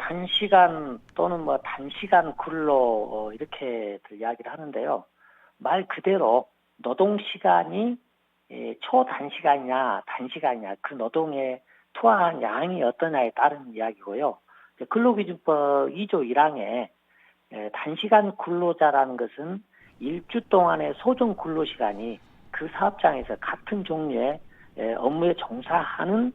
장시간 또는 뭐 단시간 근로 어, 이렇게들 이야기를 하는데요. 말 그대로 노동 시간이 예, 초단시간이냐 단시간이냐 그 노동에 투하한 양이 어떠냐에 따른 이야기고요. 근로기준법 2조 1항에 예, 단시간 근로자라는 것은 일주 동안의 소정 근로 시간이 그 사업장에서 같은 종류의 예, 업무에 종사하는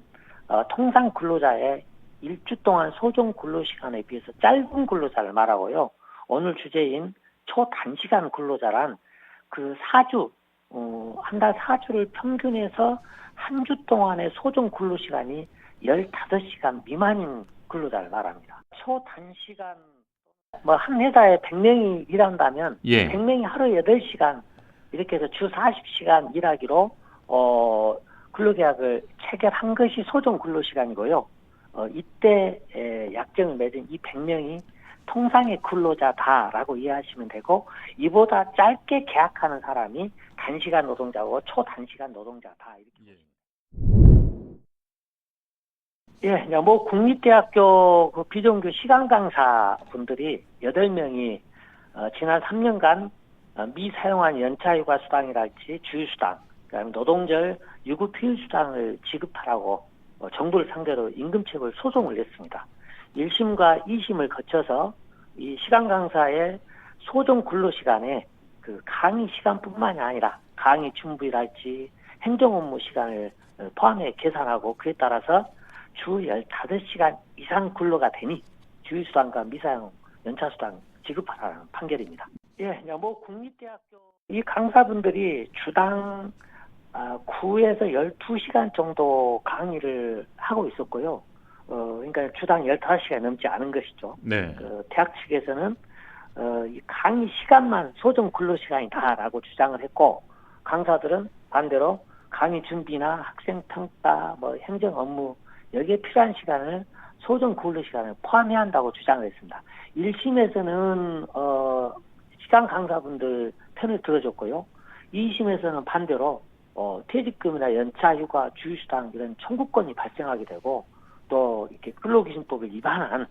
어, 통상 근로자의 일주 동안 소정 근로 시간에 비해서 짧은 근로자를 말하고요. 오늘 주제인 초단시간 근로자란 그 4주, 어, 한 달 4주를 평균해서 한 주 동안의 소정 근로 시간이 15시간 미만인 근로자를 말합니다. 초단시간, 뭐 한 회사에 100명이 일한다면 예. 100명이 하루 8시간 이렇게 해서 주 40시간 일하기로 어 근로계약을 체결한 것이 소정 근로시간이고요. 어 이때 에, 약정을 맺은 이 100명이 통상의 근로자다라고 이해하시면 되고 이보다 짧게 계약하는 사람이 단시간 노동자고 초단시간 노동자다 이렇게 예. 예, 이제 뭐 국립대학교 그 비정규 시간 강사 분들이 8명이 어, 지난 3년간 어, 미사용한 연차휴가 수당이랄지 주휴수당, 그다음에 노동절 유급 휴일 수당을 지급하라고 어, 정부를 상대로 임금체불 소송을 냈습니다. 1심과 2심을 거쳐서 이 시간 강사의 소정 근로 시간에 그 강의 시간뿐만이 아니라 강의 준비랄지 행정 업무 시간을 어, 포함해 계산하고 그에 따라서 주 15시간 이상 근로가 되니 주휴수당과 미사용 연차수당 지급하라는 판결입니다. 예, 뭐 국립대학교 이 강사분들이 주당 아, 9에서 12시간 정도 강의를 하고 있었고요. 어, 그러니까 주당 15시간 넘지 않은 것이죠. 네. 그 대학 측에서는 어, 이 강의 시간만 소정 근로 시간이다라고 주장을 했고 강사들은 반대로 강의 준비나 학생 평가, 뭐 행정 업무 여기에 필요한 시간을 소정 근로 시간을 포함해야 한다고 주장을 했습니다. 1심에서는 어, 시간 강사분들 편을 들어줬고요. 2심에서는 반대로 어, 퇴직금이나 연차, 휴가, 주휴수당 이런 청구권이 발생하게 되고 또 이렇게 근로기준법을 위반한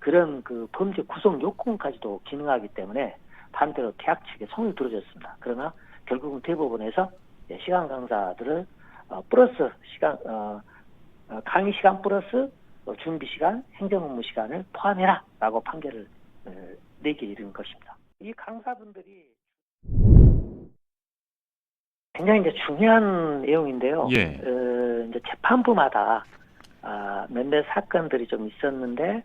그런 그 범죄 구성 요건까지도 기능하기 때문에 반대로 대학 측에 손을 들어줬습니다. 그러나 결국은 대법원에서 예, 시간 강사들을 어, 플러스 시간 어, 어, 강의 시간 플러스 어, 준비 시간, 행정 업무 시간을 포함해라라고 판결을 어, 내게 이른 것입니다. 이 강사분들이 굉장히 이제 중요한 내용인데요. 예. 어, 이제 재판부마다 아, 몇몇 사건들이 좀 있었는데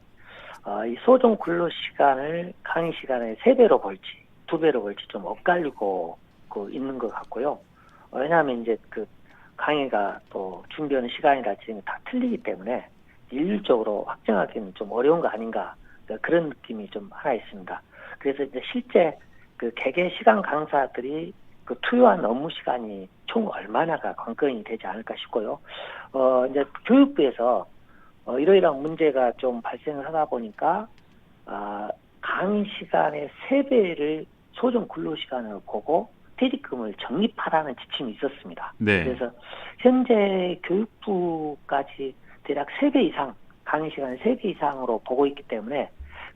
어, 이 소정 근로 시간을 강의 시간의 세 배로 볼지 두 배로 볼지 좀 엇갈리고 그 있는 것 같고요. 어, 왜냐하면 이제 그 강의가 또 준비하는 시간이랄지 다 틀리기 때문에 일률적으로 확정하기는 좀 어려운 거 아닌가 그러니까 그런 느낌이 좀 하나 있습니다. 그래서 이제 실제 그 개개 시간 강사들이 그 투여한 업무 시간이 총 얼마나가 관건이 되지 않을까 싶고요. 어, 이제 교육부에서 어, 이러이러한 문제가 좀 발생을 하다 보니까, 아, 강의 시간의 세배를 소정 근로 시간을 보고 퇴직금을 적립하라는 지침이 있었습니다. 네. 그래서 현재 교육부까지 대략 세 배 이상 강의 시간을 세 배 이상으로 보고 있기 때문에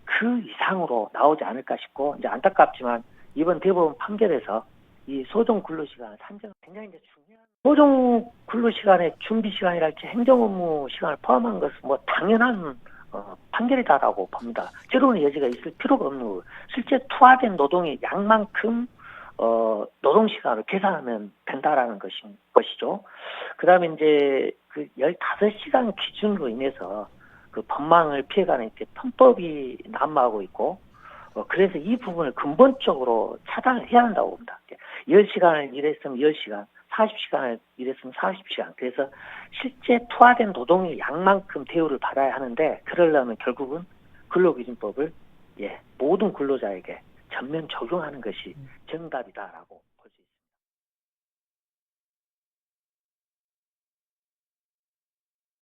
그 이상으로 나오지 않을까 싶고 이제 안타깝지만 이번 대법원 판결에서 이 소정 근로 시간을 산정 굉장히 이제 중요한 소정 근로 시간의 준비 시간이랄지 행정 업무 시간을 포함한 것은 뭐 당연한 어, 판결이다라고 봅니다. 새로운 여지가 있을 필요가 없는 실제 투하된 노동의 양만큼 어, 노동 시간을 계산하면 된다라는 것이, 것이죠. 그 다음에 이제 그 15시간 기준으로 인해서 그 법망을 피해가는 이렇게 편법이 난무하고 있고, 어, 그래서 이 부분을 근본적으로 차단을 해야 한다고 봅니다. 10시간을 일했으면 10시간, 40시간을 일했으면 40시간. 그래서 실제 투하된 노동의 양만큼 대우를 받아야 하는데, 그러려면 결국은 근로기준법을 예, 모든 근로자에게 전면 적용하는 것이 정답이다라고